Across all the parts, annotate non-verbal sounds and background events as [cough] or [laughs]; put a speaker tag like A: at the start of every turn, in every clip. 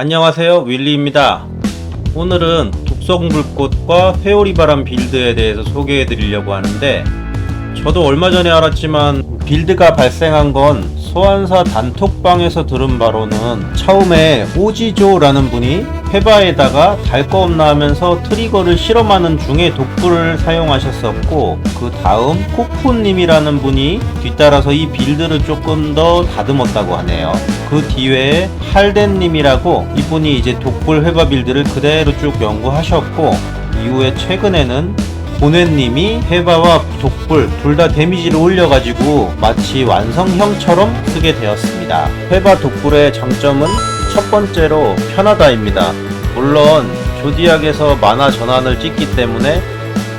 A: 안녕하세요 윌리입니다. 오늘은 독성불꽃과 회오리바람 빌드에 대해서 소개해 드리려고 하는데 저도 얼마 전에 알았지만 빌드가 발생한 건 소환사 단톡방에서 들은 바로는 처음에 오지조라는 분이 페바에다가 달 거 없나 하면서 트리거를 실험하는 중에 독불을 사용하셨었고 그 다음 코프님이라는 분이 뒤따라서 이 빌드를 조금 더 다듬었다고 하네요. 그 뒤에 할덴님이라고 이분이 이제 독불 회바 빌드를 그대로 쭉 연구하셨고 이후에 최근에는 보네님이 해바와 독불 둘 다 데미지를 올려가지고 마치 완성형처럼 쓰게 되었습니다. 해바 독불의 장점은 첫 번째로 편하다입니다. 물론 조디악에서 만화 전환을 찍기 때문에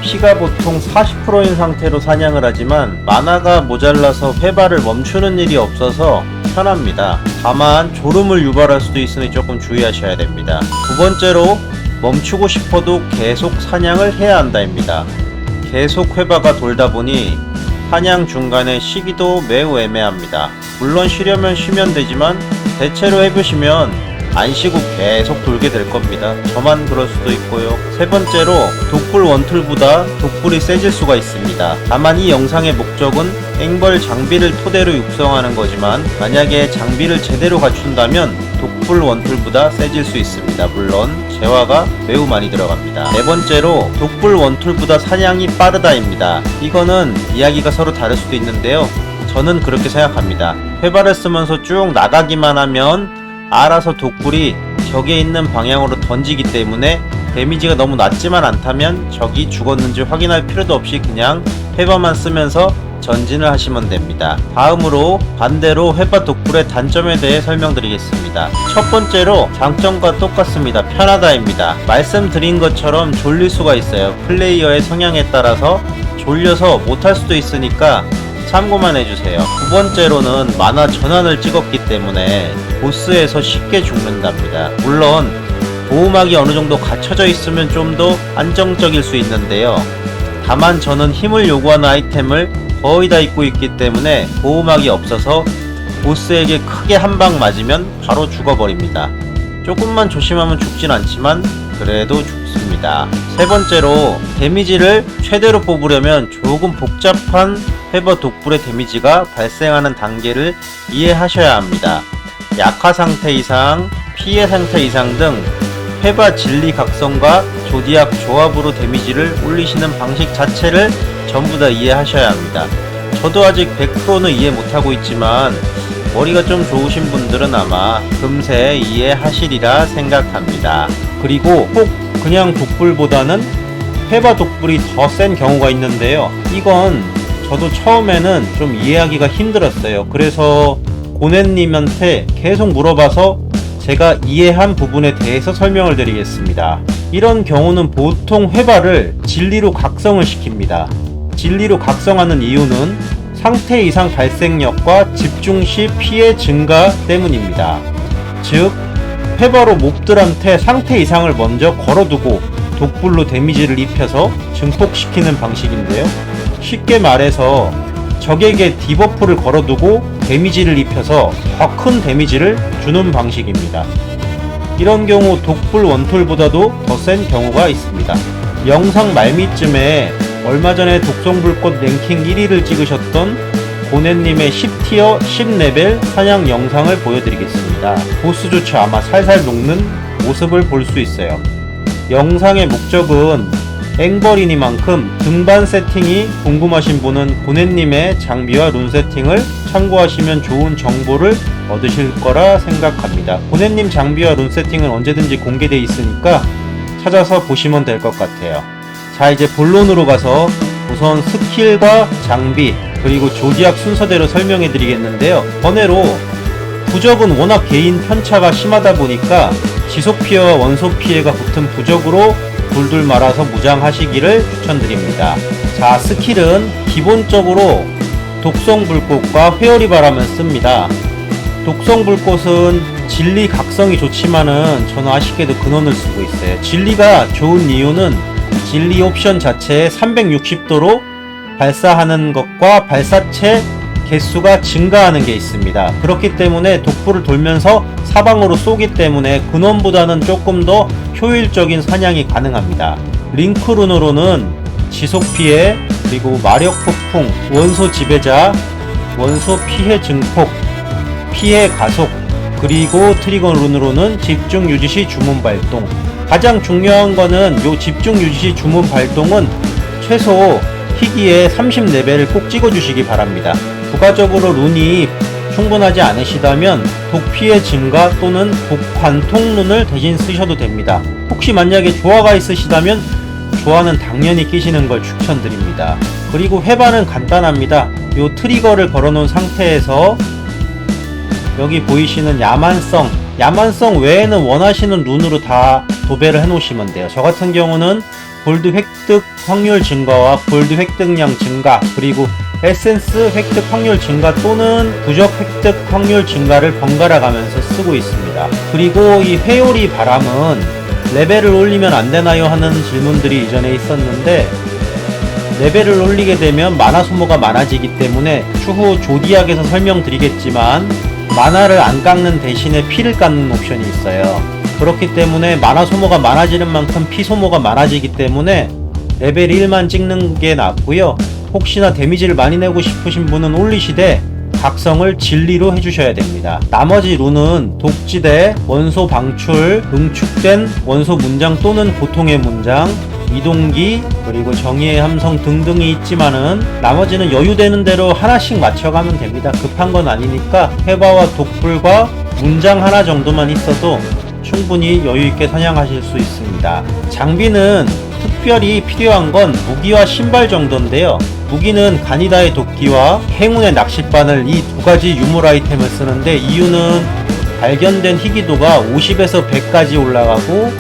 A: 피가 보통 40%인 상태로 사냥을 하지만 만화가 모자라서 회바를 멈추는 일이 없어서 편합니다. 다만 졸음을 유발할 수도 있으니 조금 주의하셔야 됩니다. 두 번째로 멈추고 싶어도 계속 사냥을 해야 한다입니다. 계속 회바가 돌다 보니 사냥 중간에 쉬기도 매우 애매합니다. 물론 쉬려면 쉬면 되지만 대체로 해보시면 안 쉬고 계속 돌게 될 겁니다. 저만 그럴 수도 있고요. 세 번째로 독불 원툴보다 독불이 세질 수가 있습니다. 다만 이 영상의 목적은 앵벌 장비를 토대로 육성하는 거지만 만약에 장비를 제대로 갖춘다면 독불 원툴보다 세질 수 있습니다. 물론 재화가 매우 많이 들어갑니다. 네 번째로 독불 원툴보다 사냥이 빠르다입니다. 이거는 이야기가 서로 다를 수도 있는데요. 저는 그렇게 생각합니다. 회발을 쓰면서 쭉 나가기만 하면 알아서 독불이 적에 있는 방향으로 던지기 때문에 데미지가 너무 낮지만 않다면 적이 죽었는지 확인할 필요도 없이 그냥 회바만 쓰면서 전진을 하시면 됩니다. 다음으로 반대로 회바 독불의 단점에 대해 설명드리겠습니다. 첫 번째로 장점과 똑같습니다. 편하다입니다. 말씀드린 것처럼 졸릴 수가 있어요. 플레이어의 성향에 따라서 졸려서 못할 수도 있으니까 참고만 해주세요. 두 번째로는 만화 전환을 찍었기 때문에 보스에서 쉽게 죽는답니다. 물론 보호막이 어느 정도 갖춰져 있으면 좀 더 안정적일 수 있는데요. 다만 저는 힘을 요구하는 아이템을 거의 다 입고 있기 때문에 보호막이 없어서 보스에게 크게 한 방 맞으면 바로 죽어버립니다. 조금만 조심하면 죽진 않지만 그래도 죽습니다. 세 번째로 데미지를 최대로 뽑으려면 조금 복잡한 회버 독불의 데미지가 발생하는 단계를 이해하셔야 합니다. 약화 상태 이상, 피해 상태 이상 등 회바 진리 각성과 조디악 조합으로 데미지를 올리시는 방식 자체를 전부 다 이해하셔야 합니다. 저도 아직 100%는 이해 못하고 있지만 머리가 좀 좋으신 분들은 아마 금세 이해하시리라 생각합니다. 그리고 꼭 그냥 독불보다는 회바 독불이 더 센 경우가 있는데요. 이건 저도 처음에는 좀 이해하기가 힘들었어요. 그래서 고네님한테 계속 물어봐서 제가 이해한 부분에 대해서 설명을 드리겠습니다. 이런 경우는 보통 회바를 진리로 각성을 시킵니다. 진리로 각성하는 이유는 상태 이상 발생력과 집중 시 피해 증가 때문입니다. 즉, 회바로 몹들한테 상태 이상을 먼저 걸어두고 독불로 데미지를 입혀서 증폭시키는 방식인데요. 쉽게 말해서 적에게 디버프를 걸어두고 데미지를 입혀서 더 큰 데미지를 주는 방식입니다. 이런 경우 독불 원툴보다도 더 센 경우가 있습니다. 영상 말미쯤에 얼마 전에 독성불꽃 랭킹 1위를 찍으셨던 고네님의 10티어 10레벨 사냥 영상을 보여드리겠습니다. 보스조차 아마 살살 녹는 모습을 볼 수 있어요. 영상의 목적은 앵벌이니만큼 등반 세팅이 궁금하신 분은 고네님의 장비와 룬 세팅을 참고하시면 좋은 정보를 얻으실 거라 생각합니다. 고네님 장비와 룬 세팅은 언제든지 공개되어 있으니까 찾아서 보시면 될 것 같아요. 자 이제 본론으로 가서 우선 스킬과 장비 그리고 조디악 순서대로 설명해 드리겠는데요. 번외로 부적은 워낙 개인 편차가 심하다 보니까 지속 피해와 원소 피해가 붙은 부적으로 둘둘 말아서 무장하시기를 추천드립니다. 자, 스킬은 기본적으로 독성 불꽃과 회오리 바람을 씁니다. 독성 불꽃은 진리 각성이 좋지만은 저는 아쉽게도 근원을 쓰고 있어요. 진리가 좋은 이유는 진리 옵션 자체에 360도로 발사하는 것과 발사체 개수가 증가하는 게 있습니다. 그렇기 때문에 독불을 돌면서 사방으로 쏘기 때문에 근원보다는 조금 더 효율적인 사냥이 가능합니다. 링크룬으로는 지속 피해, 그리고 마력 폭풍, 원소 지배자, 원소 피해 증폭, 피해 가속, 그리고 트리거 룬으로는 집중 유지 시 주문 발동. 가장 중요한 거는 요 집중 유지 시 주문 발동은 최소 희귀의 30레벨을 꼭 찍어주시기 바랍니다. 부가적으로 룬이 충분하지 않으시다면 독 피해 증가 또는 독 관통 룬을 대신 쓰셔도 됩니다. 혹시 만약에 조화가 있으시다면 조화는 당연히 끼시는 걸 추천드립니다. 그리고 회반은 간단합니다. 요 트리거를 걸어놓은 상태에서 여기 보이시는 야만성 야만성 외에는 원하시는 룬으로 다 도배를 해 놓으시면 돼요 저 같은 경우는 골드 획득 확률 증가와 골드 획득량 증가 그리고 에센스 획득 확률 증가 또는 부적 획득 확률 증가를 번갈아 가면서 쓰고 있습니다 그리고 이 회오리 바람은 레벨을 올리면 안 되나요 하는 질문들이 이전에 있었는데 레벨을 올리게 되면 마나 소모가 많아지기 때문에 추후 조디악에서 설명드리겠지만 마나를 안 깎는 대신에 피를 깎는 옵션이 있어요. 그렇기 때문에 마나 소모가 많아지는 만큼 피 소모가 많아지기 때문에 레벨 1만 찍는 게 낫고요. 혹시나 데미지를 많이 내고 싶으신 분은 올리시되 각성을 진리로 해주셔야 됩니다. 나머지 룬은 독지대, 원소 방출, 응축된 원소 문장 또는 고통의 문장, 이동기, 그리고 정의의 함성 등등이 있지만은 나머지는 여유되는 대로 하나씩 맞춰가면 됩니다. 급한 건 아니니까 해바와 독불과 문장 하나 정도만 있어도 충분히 여유있게 사냥하실 수 있습니다. 장비는 특별히 필요한 건 무기와 신발 정도인데요. 무기는 가니다의 도끼와 행운의 낚싯바늘 이 두 가지 유물 아이템을 쓰는데 이유는 발견된 희귀도가 50에서 100까지 올라가고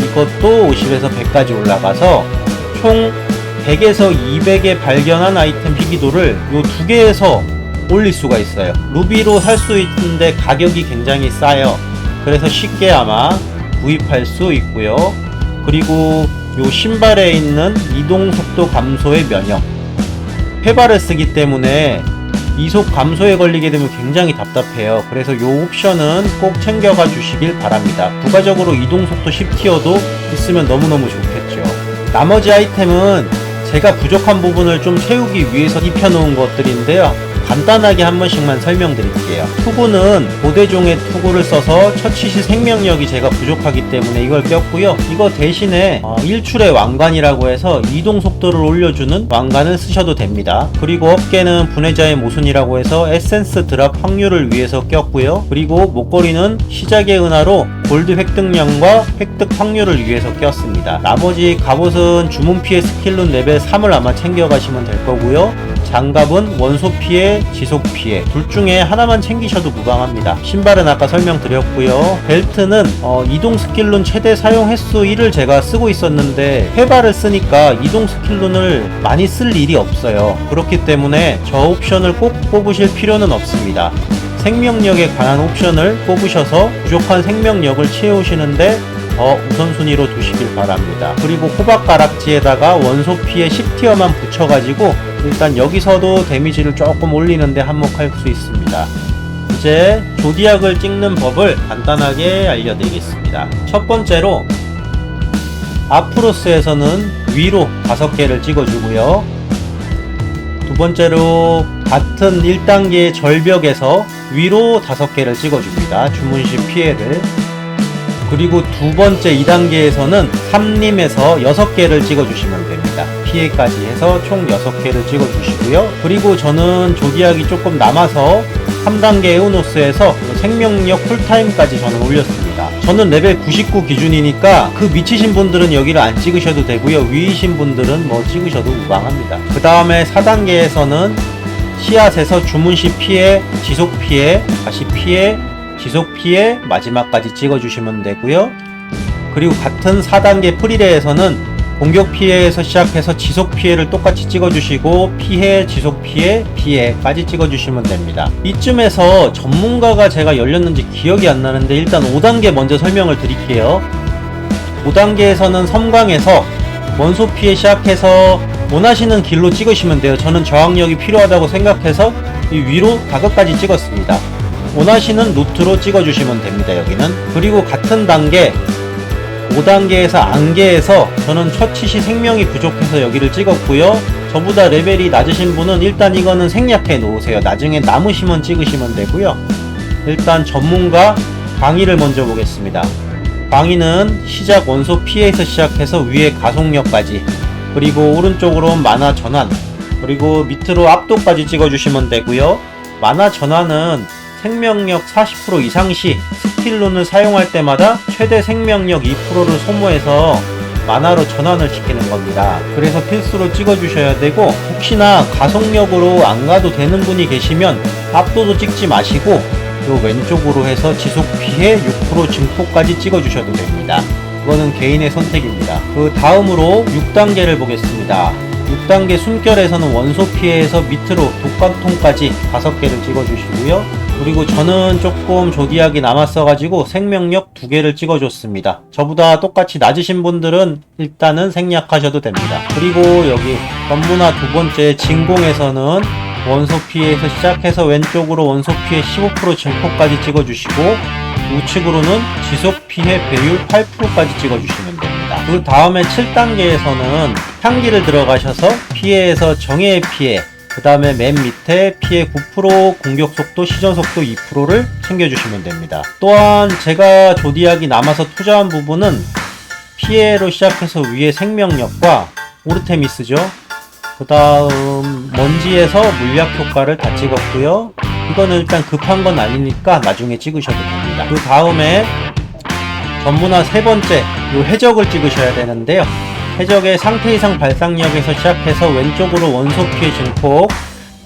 A: 이것도 50에서 100까지 올라가서 총 100에서 200의 발견한 아이템 희귀도를 요 두 개에서 올릴 수가 있어요. 루비로 살 수 있는데 가격이 굉장히 싸요. 그래서 쉽게 아마 구입할 수 있고요. 그리고 요 신발에 있는 이동 속도 감소의 면역. 페바를 쓰기 때문에 이속 감소에 걸리게 되면 굉장히 답답해요. 그래서 요 옵션은 꼭 챙겨가 주시길 바랍니다. 부가적으로 이동 속도 10티어도 있으면 너무너무 좋겠죠. 나머지 아이템은 제가 부족한 부분을 좀 채우기 위해서 입혀놓은 것들인데요. 간단하게 한 번씩만 설명드릴게요. 투구는 고대종의 투구를 써서 처치시 생명력이 제가 부족하기 때문에 이걸 꼈고요. 이거 대신에 어, 일출의 왕관이라고 해서 이동 속도를 올려주는 왕관을 쓰셔도 됩니다. 그리고 어깨는 분해자의 모순이라고 해서 에센스 드랍 확률을 위해서 꼈고요. 그리고 목걸이는 시작의 은하로 골드 획득량과 획득 확률을 위해서 꼈습니다. 나머지 갑옷은 주문 피해 스킬룬 레벨 3을 아마 챙겨가시면 될 거고요. 장갑은 원소 피해, 지속 피해 둘 중에 하나만 챙기셔도 무방합니다. 신발은 아까 설명드렸고요. 벨트는 어, 이동 스킬룬 최대 사용 횟수 1을 제가 쓰고 있었는데 회발을 쓰니까 이동 스킬룬을 많이 쓸 일이 없어요. 그렇기 때문에 저 옵션을 꼭 뽑으실 필요는 없습니다. 생명력에 관한 옵션을 뽑으셔서 부족한 생명력을 채우시는데 더 우선순위로 두시길 바랍니다. 그리고 호박 가락지에다가 원소 피해 10티어만 붙여가지고 일단 여기서도 데미지를 조금 올리는데 한몫할 수 있습니다. 이제 조디악을 찍는 법을 간단하게 알려드리겠습니다. 첫 번째로 아프로스에서는 위로 5개를 찍어주고요. 두 번째로 같은 1단계의 절벽에서 위로 5개를 찍어줍니다. 주문시 피해를. 그리고 두 번째 2단계에서는 3림에서 6개를 찍어주시면 됩니다. 피해까지 해서 총 6개를 찍어주시고요. 그리고 저는 조디악이 조금 남아서 3단계 에우노스에서 생명력 쿨타임까지 저는 올렸습니다. 저는 레벨 99 기준이니까 그 미치신 분들은 여기를 안 찍으셔도 되고요. 위이신 분들은 뭐 찍으셔도 무방합니다. 그 다음에 4단계에서는 씨앗에서 주문 시 피해, 지속 피해, 다시 피해, 지속 피해 마지막까지 찍어주시면 되고요. 그리고 같은 4단계 프리레에서는 공격 피해에서 시작해서 지속 피해를 똑같이 찍어주시고 피해, 지속 피해, 피해까지 찍어주시면 됩니다. 이쯤에서 전문가가 제가 열렸는지 기억이 안 나는데 일단 5단계 먼저 설명을 드릴게요. 5단계에서는 섬광에서 원소 피해 시작해서 원하시는 길로 찍으시면 돼요. 저는 저항력이 필요하다고 생각해서 이 위로 다각까지 찍었습니다. 원하시는 루트로 찍어주시면 됩니다. 여기는 그리고 같은 단계 5단계에서 안개에서 저는 처치시 생명이 부족해서 여기를 찍었고요. 저보다 레벨이 낮으신 분은 일단 이거는 생략해 놓으세요. 나중에 남으시면 찍으시면 되고요. 일단 전문가 강의를 먼저 보겠습니다. 강의는 시작 원소 피해에서 시작해서 위에 가속력까지 그리고 오른쪽으로 만화 전환 그리고 밑으로 압도까지 찍어주시면 되고요. 만화 전환은 생명력 40% 이상 시 스킬룬을 사용할 때마다 최대 생명력 2%를 소모해서 만화로 전환을 시키는 겁니다. 그래서 필수로 찍어주셔야 되고 혹시나 가속력으로 안 가도 되는 분이 계시면 압도도 찍지 마시고 요 왼쪽으로 해서 지속 피해 6% 증폭까지 찍어주셔도 됩니다. 그거는 개인의 선택입니다. 그 다음으로 6단계를 보겠습니다. 6단계 숨결에서는 원소 피해에서 밑으로 독감통까지 5개를 찍어주시고요. 그리고 저는 조금 조디하게 남았어가지고 생명력 2개를 찍어줬습니다. 저보다 똑같이 낮으신 분들은 일단은 생략하셔도 됩니다. 그리고 여기 전부나 두 번째 진공에서는 원소 피해에서 시작해서 왼쪽으로 원소 피해 15% 증폭까지 찍어주시고 우측으로는 지속 피해 배율 8%까지 찍어주시면 됩니다. 그 다음에 7단계에서는 향기를 들어가셔서 피해에서 정예의 피해, 그 다음에 맨 밑에 피해 9%, 공격 속도, 시전 속도 2%를 챙겨주시면 됩니다. 또한 제가 조디하기 남아서 투자한 부분은 피해로 시작해서 위에 생명력과 오르테미스죠. 그 다음 먼지에서 물약 효과를 다 찍었고요. 이거는 일단 급한 건 아니니까 나중에 찍으셔도 됩니다. 그 다음에 전부나 세 번째 요 해적을 찍으셔야 되는데요. 해적의 상태 이상 발상력에서 시작해서 왼쪽으로 원소 피해 증폭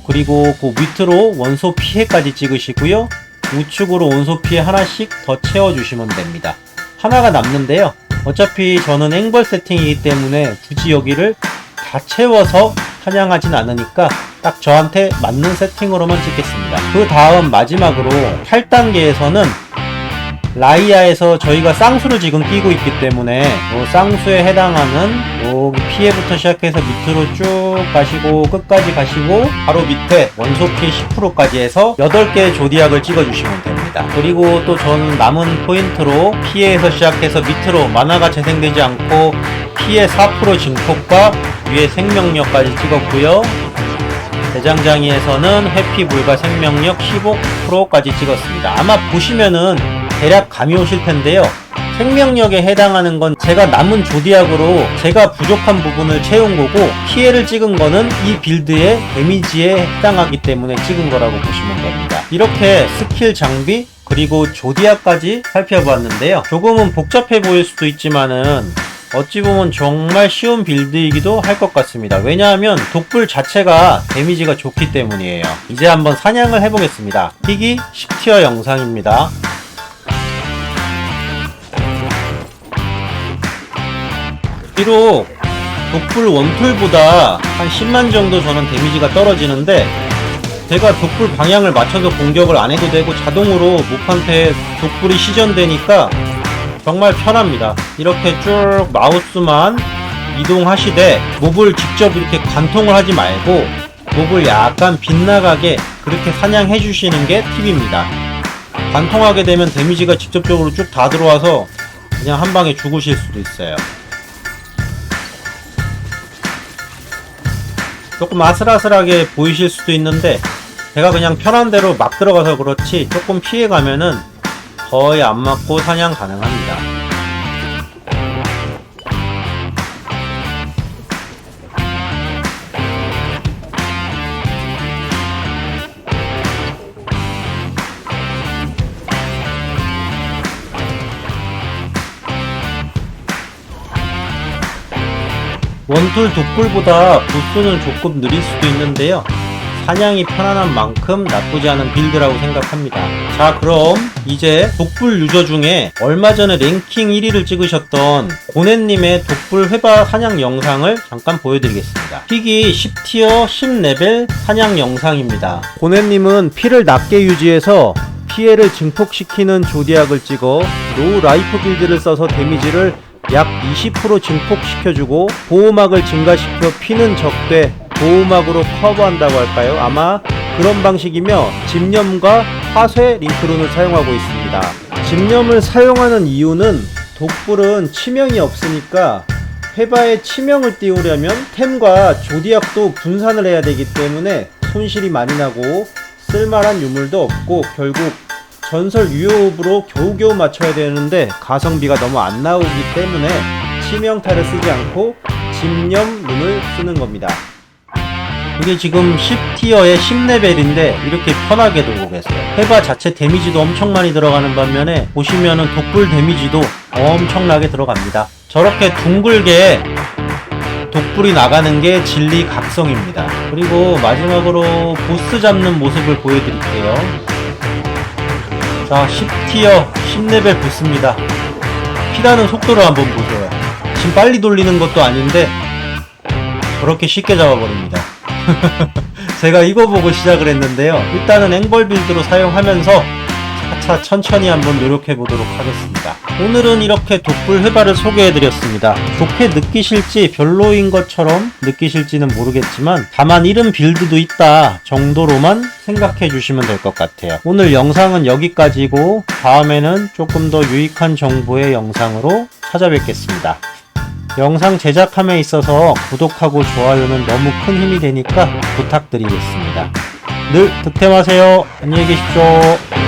A: 그리고 그 밑으로 원소 피해까지 찍으시고요. 우측으로 원소 피해 하나씩 더 채워주시면 됩니다. 하나가 남는데요. 어차피 저는 앵벌 세팅이기 때문에 굳이 여기를 다 채워서 사냥하진 않으니까 딱 저한테 맞는 세팅으로만 찍겠습니다. 그 다음 마지막으로 8단계에서는 라이아에서 저희가 쌍수를 지금 끼고 있기 때문에 요 쌍수에 해당하는 여기 피해부터 시작해서 밑으로 쭉 가시고 끝까지 가시고 바로 밑에 원소 피해 10%까지 해서 8개의 조디악을 찍어주시면 됩니다. 그리고 또 저는 남은 포인트로 피해에서 시작해서 밑으로 만화가 재생되지 않고 피해 4% 증폭과 위에 생명력까지 찍었고요. 대장장이에서는 회피 불가 생명력 15%까지 찍었습니다. 아마 보시면은 대략 감이 오실 텐데요. 생명력에 해당하는 건 제가 남은 조디악으로 제가 부족한 부분을 채운 거고 피해를 찍은 거는 이 빌드의 데미지에 해당하기 때문에 찍은 거라고 보시면 됩니다. 이렇게 스킬 장비 그리고 조디악까지 살펴봤는데요. 조금은 복잡해 보일 수도 있지만은 어찌 보면 정말 쉬운 빌드이기도 할 것 같습니다. 왜냐하면 독불 자체가 데미지가 좋기 때문이에요. 이제 한번 사냥을 해보겠습니다. 희귀 10티어 영상입니다. 비록 독불 원툴보다 한 10만 정도 저는 데미지가 떨어지는데 제가 독불 방향을 맞춰서 공격을 안 해도 되고 자동으로 목한테 독불이 시전되니까 정말 편합니다. 이렇게 쭉 마우스만 이동하시되 몹을 직접 이렇게 관통을 하지 말고 몹을 약간 빗나가게 그렇게 사냥해 주시는 게 팁입니다. 관통하게 되면 데미지가 직접적으로 쭉 다 들어와서 그냥 한 방에 죽으실 수도 있어요. 조금 아슬아슬하게 보이실 수도 있는데 제가 그냥 편한 대로 막 들어가서 그렇지 조금 피해가면은 거의 안 맞고 사냥 가능합니다. 원툴 독불보다 부스는 조금 느릴 수도 있는데요. 사냥이 편안한 만큼 나쁘지 않은 빌드라고 생각합니다. 자, 그럼 이제 독불 유저 중에 얼마 전에 랭킹 1위를 찍으셨던 고네님의 독불 회바 사냥 영상을 잠깐 보여드리겠습니다. 픽이 10티어 10레벨 사냥 영상입니다. 고네님은 피를 낮게 유지해서 피해를 증폭시키는 조디악을 찍어 로우 라이프 빌드를 써서 데미지를 약 20% 증폭시켜주고 보호막을 증가시켜 피는 적되 보호막으로 커버한다고 할까요? 아마 그런 방식이며 집념과 화쇄 링크론을 사용하고 있습니다. 집념을 사용하는 이유는 독불은 치명이 없으니까 해바에 치명을 띄우려면 템과 조디악도 분산을 해야 되기 때문에 손실이 많이 나고 쓸만한 유물도 없고 결국 전설 유효업으로 겨우겨우 맞춰야 되는데 가성비가 너무 안 나오기 때문에 치명타를 쓰지 않고 집념 룬을 쓰는 겁니다. 이게 지금 10티어의 10레벨인데 이렇게 편하게 돌고 계세요. 해바 자체 데미지도 엄청 많이 들어가는 반면에 보시면은 독불 데미지도 엄청나게 들어갑니다. 저렇게 둥글게 독불이 나가는 게 진리 각성입니다. 그리고 마지막으로 보스 잡는 모습을 보여드릴게요. 자, 10티어 10레벨 보스입니다. 피라는 속도를 한번 보세요. 지금 빨리 돌리는 것도 아닌데 저렇게 쉽게 잡아버립니다. [laughs] 제가 이거 보고 시작을 했는데요. 일단은 앵벌 빌드로 사용하면서 차차 천천히 한번 노력해 보도록 하겠습니다. 오늘은 이렇게 독불 회바를 소개해 드렸습니다. 좋게 느끼실지 별로인 것처럼 느끼실지는 모르겠지만 다만 이런 빌드도 있다 정도로만 생각해 주시면 될 것 같아요. 오늘 영상은 여기까지고 다음에는 조금 더 유익한 정보의 영상으로 찾아뵙겠습니다. 영상 제작함에 있어서 구독하고 좋아요는 너무 큰 힘이 되니까 부탁드리겠습니다. 늘 득템하세요. 안녕히 계십시오.